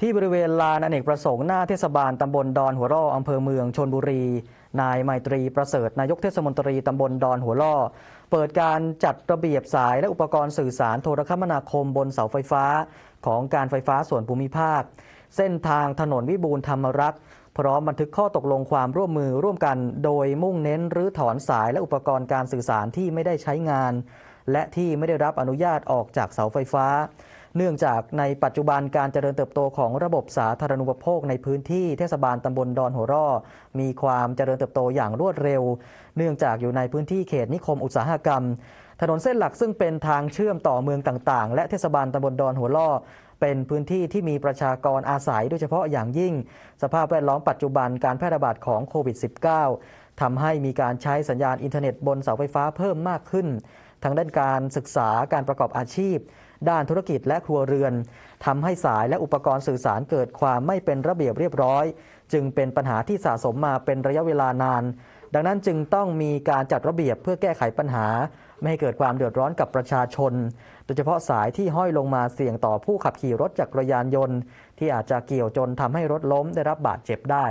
ที่บริเวณลานอเนกประสงค์หน้าเทศบาลตำบลดอนหัวล่ออำเภอเมืองชนบุรี นายไมตรีประเสริฐนายกเทศมนตรีตำบลดอนหัวล่อ เปิดการจัดระเบียบสายและอุปกรณ์สื่อสารโทรคมนาคมบนเสาไฟฟ้า ของการไฟฟ้าส่วนภูมิภาค เส้นทางถนนวิบูลธรรมรักษ์พร้อมบันทึกข้อตกลงความร่วมมือร่วมกัน โดยมุ่งเน้นรื้อถอนสายและอุปกรณ์การสื่อสารที่ไม่ได้ใช้งาน และที่ไม่ได้รับอนุญาตออกจากเสาไฟฟ้า เนื่องจากในปัจจุบันการเจริญเติบโตของระบบสาธารณูปโภคในพื้นที่เทศบาลตำบลดอนหัวร่อ มีความเจริญเติบโตอย่างรวดเร็ว เนื่องจากอยู่ในพื้นที่เขตนิคมอุตสาหกรรม ถนนเส้นหลักซึ่งเป็นทางเชื่อมต่อเมืองต่างๆ และเทศบาลตำบลดอนหัวล่อเป็นพื้นที่ที่มีประชากรอาศัยโดยเฉพาะอย่างยิ่ง สภาพแวดล้อมปัจจุบันการแพร่ระบาดของโควิด -19 ทำให้มีการใช้สัญญาณอินเทอร์เน็ตบนเสาไฟฟ้าเพิ่มมากขึ้น ทั้งด้านการศึกษาการประกอบอาชีพ ด้านธุรกิจและครัวเรือนทำให้สายและอุปกรณ์สื่อสารเกิดความไม่เป็นระเบียบเรียบร้อย จึงเป็นปัญหาที่สะสมมาเป็นระยะเวลานาน ดังนั้นจึงต้องมีการจัดระเบียบเพื่อแก้ไขปัญหา ไม่ให้เกิดความเดือดร้อนกับประชาชน โดยเฉพาะสายที่ห้อยลงมาเสี่ยงต่อผู้ขับขี่รถจักรยานยนต์ ที่อาจจะเกี่ยวจนทำให้รถล้มได้รับบาดเจ็บได้